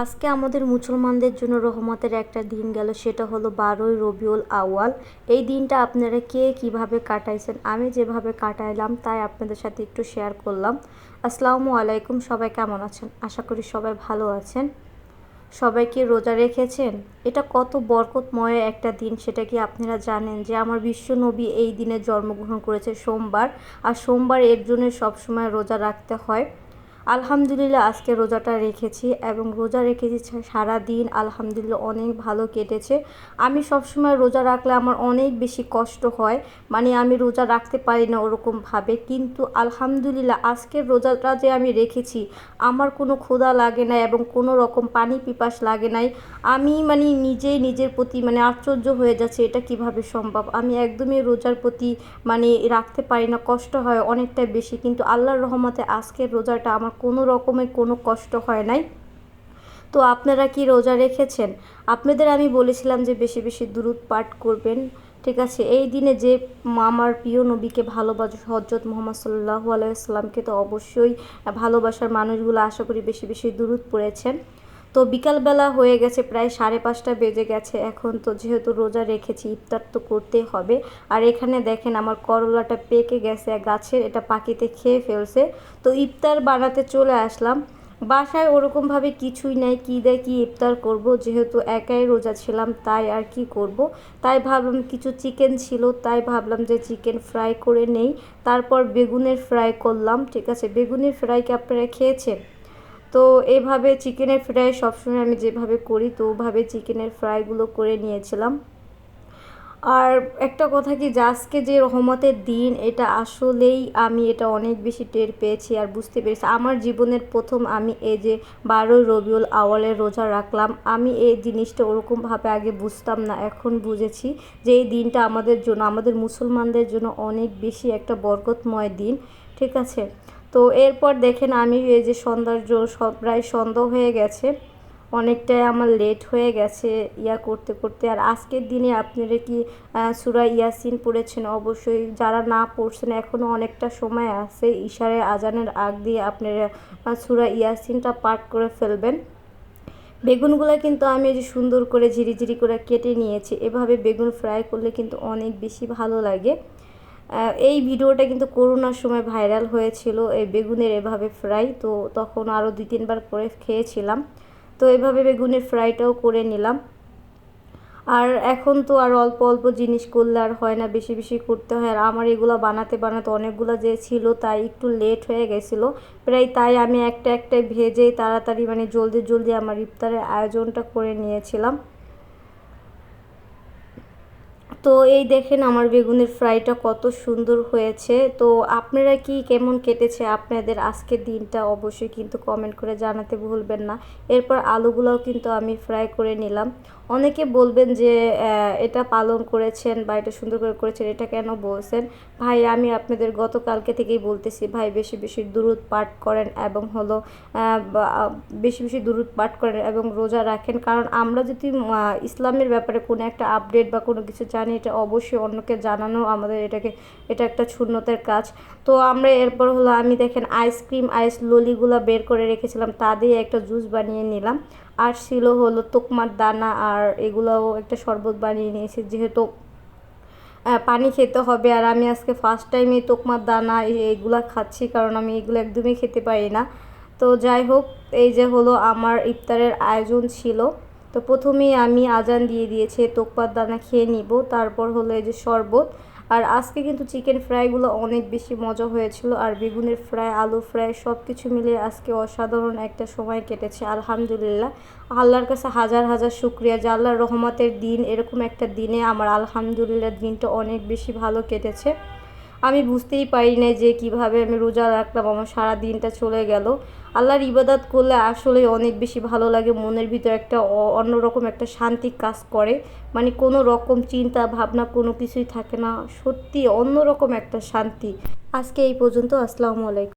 আজকে আমাদের মুসলমানদের জন্য রহমতের একটা দিন গেল, সেটা হলো বারোই রবিউল আউয়াল। এই দিনটা আপনারা কে কীভাবে কাটাইছেন? আমি যেভাবে কাটাইলাম, তাই আপনাদের সাথে একটু শেয়ার করলাম। আসসালামু আলাইকুম, সবাই কেমন আছেন? আশা করি সবাই ভালো আছেন। সবাই কি রোজা রেখেছেন? এটা কত বরকতময় একটা দিন, সেটা কি আপনারা জানেন? যে আমার বিশ্ব নবী এই দিনে জন্মগ্রহণ করেছে সোমবার, আর সোমবার এর জন্য সবসময় রোজা রাখতে হয়। আলহামদুলিল্লাহ, আজকে রোজাটা রেখেছি এবং রোজা রেখেছি সারা দিন আলহামদুলিল্লাহ, অনেক ভালো কেটেছে। আমি সবসময় রোজা রাখলে আমার অনেক বেশি কষ্ট হয়। মানে আমি রোজা রাখতে পারি না ওরকমভাবে। কিন্তু আলহামদুলিল্লাহ, আজকের রোজাটা যে আমি রেখেছি, আমার কোনো ক্ষুধা লাগে না এবং কোনো রকম পানি পিপাস লাগে নাই। আমি মানে নিজেই নিজের প্রতি মানে আশ্চর্য হয়ে যাচ্ছে, এটা কীভাবে সম্ভব? আমি একদমই রোজার প্রতি মানে রাখতে পারি না, কষ্ট হয় অনেকটাই বেশি। কিন্তু আল্লাহর রহমতে আজকের রোজাটা আমার কোনো রকমের কোনো কষ্ট হয় নাই। তো আপনারা কি রোজা রেখেছেন? আপনাদের আমি বলেছিলাম যে বেশি বেশি দূরত পাঠ করবেন, ঠিক আছে? এই দিনে যে আমার প্রিয় নবীকে ভালোবাস হজরত মোহাম্মদ সাল্লাহু আলাইসাল্লামকে তো অবশ্যই ভালোবাসার মানুষগুলো আশা করি বেশি বেশি দূরত পড়েছেন। তো বিকালবেলা হয়ে গেছে, প্রায় সাড়ে পাঁচটা বেজে গেছে। এখন তো যেহেতু রোজা রেখেছি, ইফতার তো করতেই হবে। আর এখানে দেখেন আমার করলাটা পেকে গেছে গাছের এটা পাখিতে খেয়ে ফেলছে। তো ইফতার বানাতে চলে আসলাম। বাসায় ওরকমভাবে কিছুই নাই, কী দেয়, কী ইফতার করব? যেহেতু একাই রোজা ছিলাম, তাই আর কি করব? তাই ভাবলাম কিছু চিকেন ছিল, তাই ভাবলাম যে চিকেন ফ্রাই করে নেই। তারপর বেগুনের ফ্রাই করলাম, ঠিক আছে? বেগুনের ফ্রাইকে আপনারা খেয়েছেন? তো এভাবে চিকেনের ফ্রাই সবসময় আমি যেভাবে করি তো ওভাবে চিকেনের ফ্রাইগুলো করে নিয়েছিলাম। আর একটা কথা কি, আজকে যে রহমতের দিন, এটা আসলেই আমি এটা অনেক বেশি টের পেয়েছি আর বুঝতে পেরেছি। আমার জীবনের প্রথম আমি এই যে বারোই রবিউল আওয়ালের রোজা রাখলাম, আমি এই জিনিসটা ওরকমভাবে আগে বুঝতাম না, এখন বুঝেছি যে এই দিনটা আমাদের জন্য, আমাদের মুসলমানদের জন্য অনেক বেশি একটা বরকতময় দিন, ঠিক আছে? তো এরপর দেখেন আমি এই যে সৌন্দর্য প্রায় সন্ধ্যা হয়ে গেছে। অনেকটাই আমার লেট হয়ে গেছে ইয়া করতে করতে। আর আজকের দিনে আপনারা কি সুরা ইয়াসিন পড়েছেন? অবশ্যই যারা না পড়ছেন এখনও অনেকটা সময় আছে ইশারে আজানের আগ দিয়ে আপনারা সুরা ইয়াসিনটা পাঠ করে ফেলবেন। বেগুনগুলো কিন্তু আমি যে সুন্দর করে ঝিরিঝিরি করে কেটে নিয়েছি। এভাবে বেগুন ফ্রাই করলে কিন্তু অনেক বেশি ভালো লাগে। এই ভিডিওটা কিন্তু করোনার সময় ভাইরাল হয়েছিল, এই বেগুনের এভাবে ফ্রাই, তো তখন আরও দুই তিনবার করে খেয়েছিলাম। তো এভাবে বেগুনের ফ্রাইটাও করে নিলাম। আর এখন তো আর অল্প অল্প জিনিস করলে আর হয় না, বেশি বেশি করতে হয়। আর আমার এগুলো বানাতে বানাতে অনেকগুলো যে ছিল, তাই একটু লেট হয়ে গেছিল। প্রায় তাই আমি একটা একটা ভেজে তাড়াতাড়ি মানে জলদি জলদি আমার ইফতারের আয়োজনটা করে নিয়েছিলাম। তো এই দেখেন আমার বেগুনের ফ্রাইটা কত সুন্দর হয়েছে। তো আপনারা কি কেমন কেটেছে আপনাদের আজকের দিনটা অবশ্যই কিন্তু কমেন্ট করে জানাতে ভুলবেন না। এরপর আলুগুলোও কিন্তু আমি ফ্রাই করে নিলাম। অনেকে বলবেন যে এটা পালন করেছেন বা এটা সুন্দর করে করেছেন, এটা কেন বলছেন? ভাই, আমি আপনাদের গতকালকে থেকেই বলতেছি, ভাই, বেশি বেশি দূরত পাঠ করেন এবং হলো বেশি বেশি দূরত পাঠ করেন এবং রোজা রাখেন। কারণ আমরা যদি ইসলামের ব্যাপারে কোনো একটা আপডেট বা কোনো কিছু জানি এটা অবশ্যই অন্যকে জানানো আমাদের এটাকে, এটা একটা শূন্যতের কাজ। তো আমরা এরপর হলো আমি দেখেন আইসক্রিম আইস ললিগুলো বের করে রেখেছিলাম, তা দিয়ে একটা জুস বানিয়ে নিলাম। আর ছিল হলো তোকমার দানা, আর এগুলোও একটা শরবত বানিয়ে নিয়েছি, যেহেতু পানি খেতে হবে। আর আমি আজকে ফার্স্ট টাইম এই তোকমার দানা এইগুলো খাচ্ছি, কারণ আমি এগুলো একদমই খেতে পারি না। তো যাই হোক, এই যে হলো আমার ইফতারের আয়োজন ছিল। তো প্রথমেই আমি আজান দিয়ে দিয়েছি তোকপাত দানা খেয়ে নিব, তারপর হলো এই যে শরবত। আর আজকে কিন্তু চিকেন ফ্রাইগুলো অনেক বেশি মজা হয়েছিল, আর বেগুনের ফ্রাই, আলু ফ্রাই সব কিছু মিলে আজকে অসাধারণ একটা সময় কেটেছে, আলহামদুলিল্লাহ। আল্লাহর কাছে হাজার হাজার শুক্রিয়া, যে আল্লাহর রহমতের দিন, এরকম একটা দিনে আমার আলহামদুলিল্লাহ দিনটা অনেক বেশি ভালো কেটেছে। আমি বুঝতেই পারি না যে কীভাবে আমি রোজা রাখলাম, আমার সারা দিনটা চলে গেল। আল্লাহর ইবাদাত করলে আসলে অনেক বেশি ভালো লাগে, মনের ভিতর একটা অন্যরকম একটা শান্তি কাজ করে। মানে কোনো রকম চিন্তা, ভাবনা কোনো কিছুই থাকে না, সত্যি অন্যরকম একটা শান্তি। আজকে এই পর্যন্ত, আসসালামু আলাইকুম।